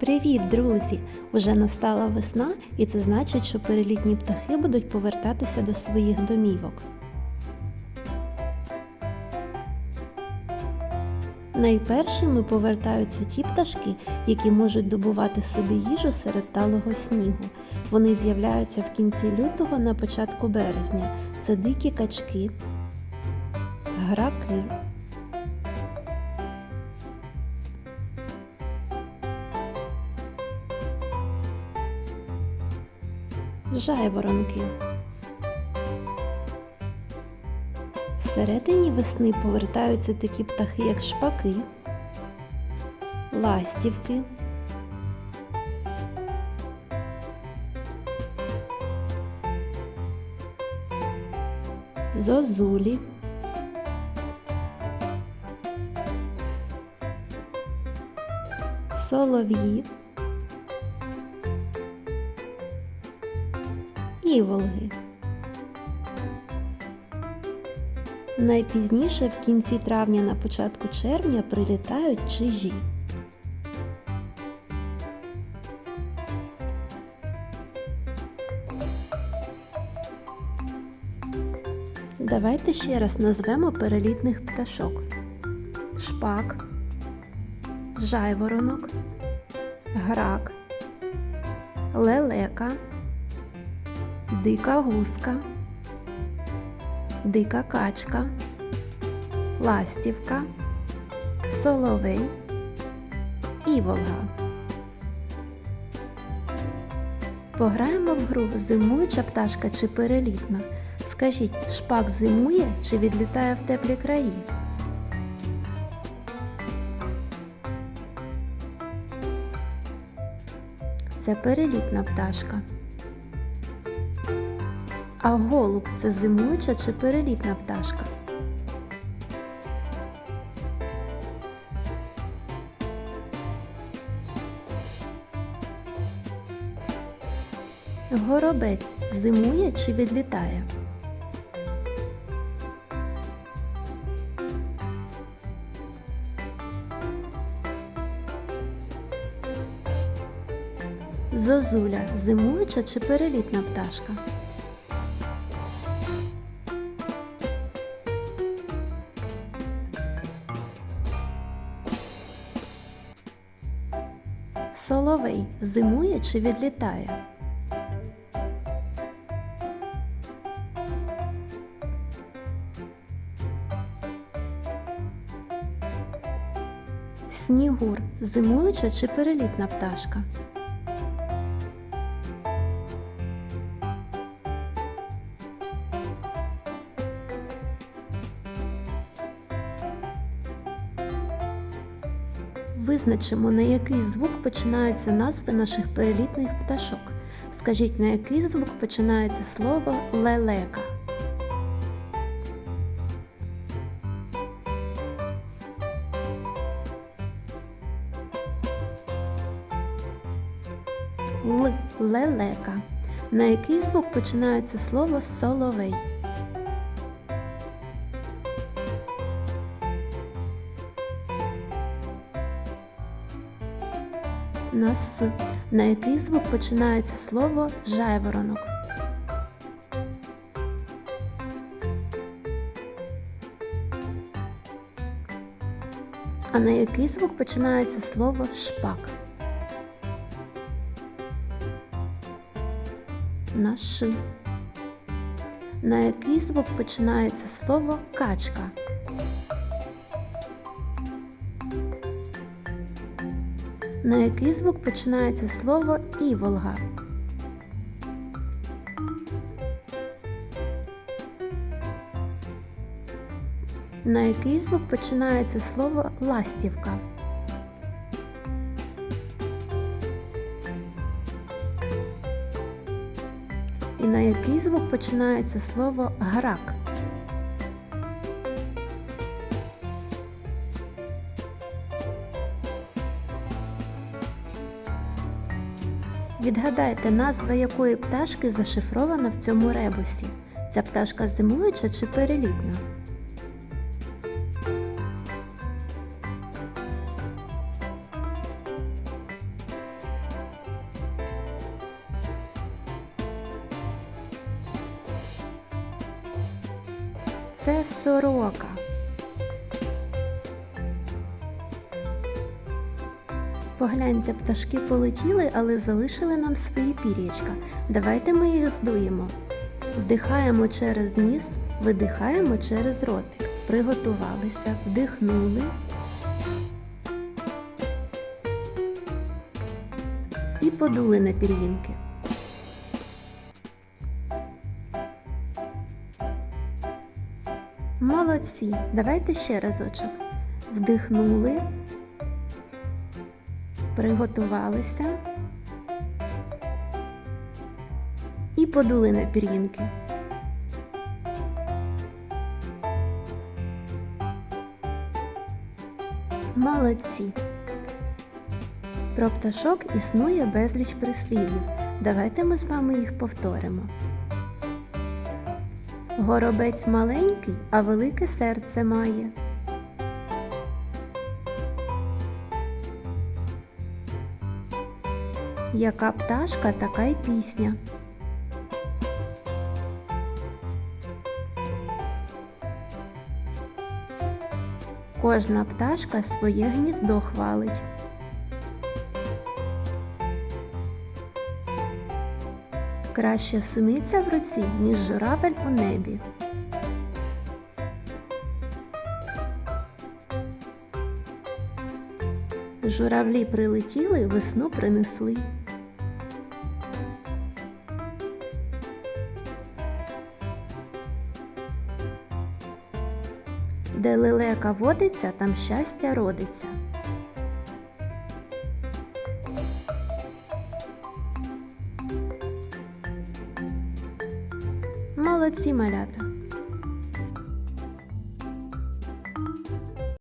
Привіт, друзі! Уже настала весна, і це значить, що перелітні птахи будуть повертатися до своїх домівок. Найпершими повертаються ті пташки, які можуть добувати собі їжу серед талого снігу. Вони з'являються в кінці лютого на початку березня. Це дикі качки, граки, жайворонки. Всередині весни повертаються такі птахи, як шпаки, ластівки, зозулі, солов'ї, іволги. Найпізніше в кінці травня на початку червня прилітають чижі. Давайте ще раз назвемо перелітних пташок: шпак, жайворонок, грак, лелека, дика гуска дика качка, ластівка, соловей і волга. Пограємо в гру зимуюча пташка чи перелітна. Скажіть, шпак зимує чи відлітає в теплі краї? Це перелітна пташка. А голуб це зимуюча чи перелітна пташка? Горобець зимує чи відлітає? Зозуля зимуюча чи перелітна пташка? Соловей зимує чи відлітає? Снігур зимуюча чи перелітна пташка? Визначимо, на який звук починаються назви наших перелітних пташок. Скажіть, на який звук починається слово лелека? Л лелека. На який звук починається слово соловей? На С. На який звук починається слово жайворонок? А на який звук починається слово шпак? На Ш. На який звук починається слово качка? На який звук починається слово іволга? На який звук починається слово ластівка? І на який звук починається слово грак? Відгадайте, назва якої пташки зашифрована в цьому ребусі. Ця пташка зимуюча чи перелітна? Це сорока. Погляньте, пташки полетіли, але залишили нам свої пір'ячка. Давайте ми їх здуємо. Вдихаємо через ніс, видихаємо через ротик. Приготувалися, вдихнули. І подули на пір'їнки. Молодці. Давайте ще разочок. Вдихнули. Приготувалися. І подули на пір'їнки. Молодці. Про пташок існує безліч прислів'їв. Давайте ми з вами їх повторимо. Горобець маленький, а велике серце має. Яка пташка, така й пісня. Кожна пташка своє гніздо хвалить. Краще синиця в руці, ніж журавель у небі. Журавлі прилетіли, весну принесли. Де лелека водиться, там щастя родиться. Молодці малята!